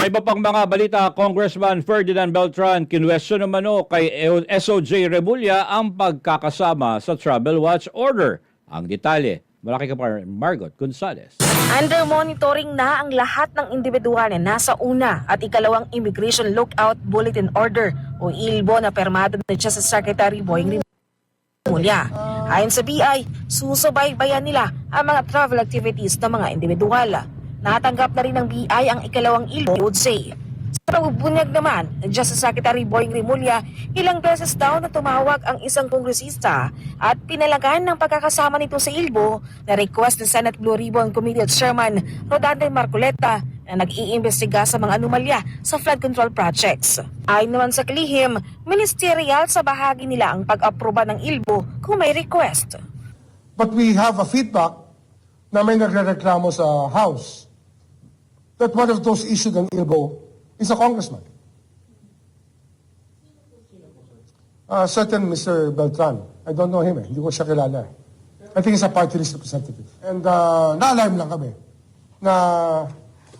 May iba pang mga balita, Congressman Ferdinand Beltran kinwestiyon naman o kay SOJ Remulla ang pagkakasama sa Travel Watch Order. Ang detalye, malaki ka pa Margot Gonzalez. Under monitoring na ang lahat ng individual na nasa una at ikalawang Immigration Lookout Bulletin Order o ILBO na permado na siya sa Secretary Boying Rimulya. Ayon sa BI, susubaybayan nila ang mga travel activities ng mga individual. Natanggap na rin ng BI ang ikalawang ILBO say. Sa pagbubunyag naman, Justice Secretary Boying Rimulya, ilang beses daw na tumawag ang isang kongresista at pinalagan ng pagkakasama nito sa ILBO na request ng Senate Blue Ribbon Committee Chairman Rodante Marcoleta na nag-iimbestiga sa mga anomalya sa flood control projects. Ayon naman sa kalihim, ministerial sa bahagi nila ang pag-aproba ng ILBO kung may request. But we have a feedback na may nagrereklamo sa House that one of those issued an ILBO is a congressman. A certain Mr. Beltran. I don't know him eh. Hindi ko siya kilala eh. I think he's a party representative. And uh, na-alarm lang kami na,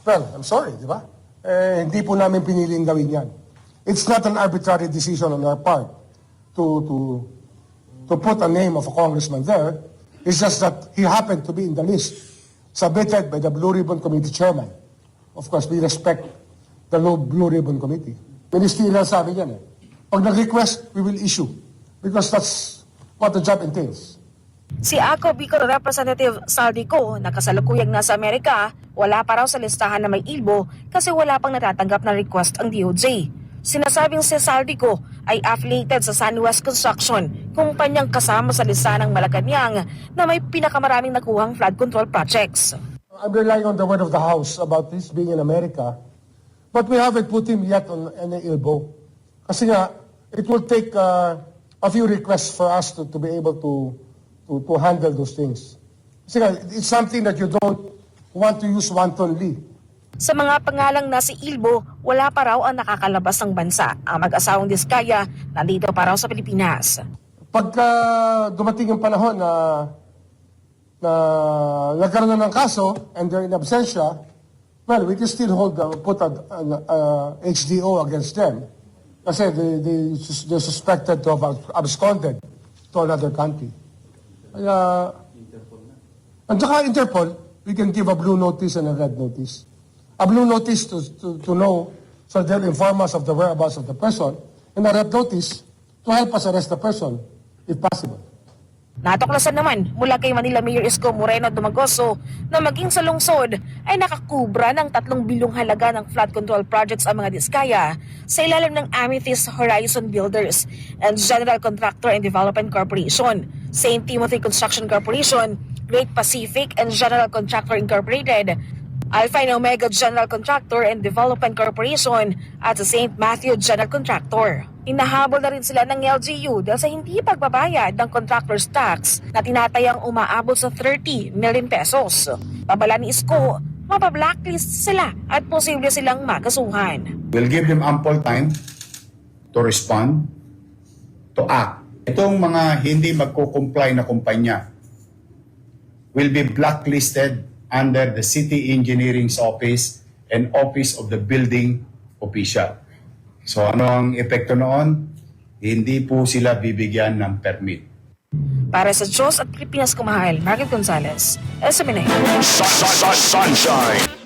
well, I'm sorry, di ba? Eh, hindi po namin piniling gawin yan. It's not an arbitrary decision on our part to, to, to put a name of a congressman there. It's just that he happened to be in the list submitted by the Blue Ribbon Committee chairman. Of course, we respect the Blue Blue Ribbon Committee. Ministerial sabi niyan eh. Pag nag-request, we will issue. Because that's what the job entails. Si Ako Bicol Representative Saldico na kasalukuyang nasa Amerika, wala pa raw sa listahan na may ilbo kasi wala pang natatanggap na request ang DOJ. Sinasabing si Saldico ay affiliated sa SunWest Construction, kumpanyang kasama sa listahan ng Malacanang na may pinakamaraming nakuhang flood control projects. I'm relying on the word of the House about this being in America. But we haven't put him yet on any elbow. Kasi nga, it will take uh, a few requests for us to, to be able to, to, to handle those things. Kasi nga, it's something that you don't want to use wantonly. Sa mga pangalang nasa Ilbo, wala pa raw ang nakakalabas ng bansa. Ang mag-asawang Diskaya, nandito pa raw sa Pilipinas. Pagka dumating yung panahon na na nagkaroon na ng kaso and they're in absentia, well, we can still hold, the, put an uh, HDO against them. Kasi they, they, they're suspected to have absconded to another country. Kaya, and saka Interpol, we can give a blue notice and a red notice. A blue notice to, to, to know, so they'll inform us of the whereabouts of the person, and a red notice to help us arrest the person, if possible. Natuklasan naman mula kay Manila Mayor Isko Moreno Dumagoso na maging sa lungsod ay nakakubra ng 3 bilyong halaga ng flood control projects ang mga diskaya sa ilalim ng Amethyst Horizon Builders and General Contractor and Development Corporation, St. Timothy Construction Corporation, Great Pacific and General Contractor Incorporated, Alpha and Omega General Contractor and Development Corporation at St. Matthew General Contractor. Inahabol na rin sila ng LGU dahil sa hindi pagbabayad ng contractor's tax na tinatayang umaabot sa 30 million pesos. Babala ni Isko, mapablacklist sila at posible silang makasuhan. We'll give them ample time to respond, to act. Itong mga hindi magko-comply na kumpanya will be blacklisted under the City Engineering's Office and Office of the Building Official. So ano ang epekto noon? Hindi po sila bibigyan ng permit. Para sa Diyos at Pilipinas kumahal, Margaret Gonzalez, SMNA. Sun- sun- sun- Sunshine.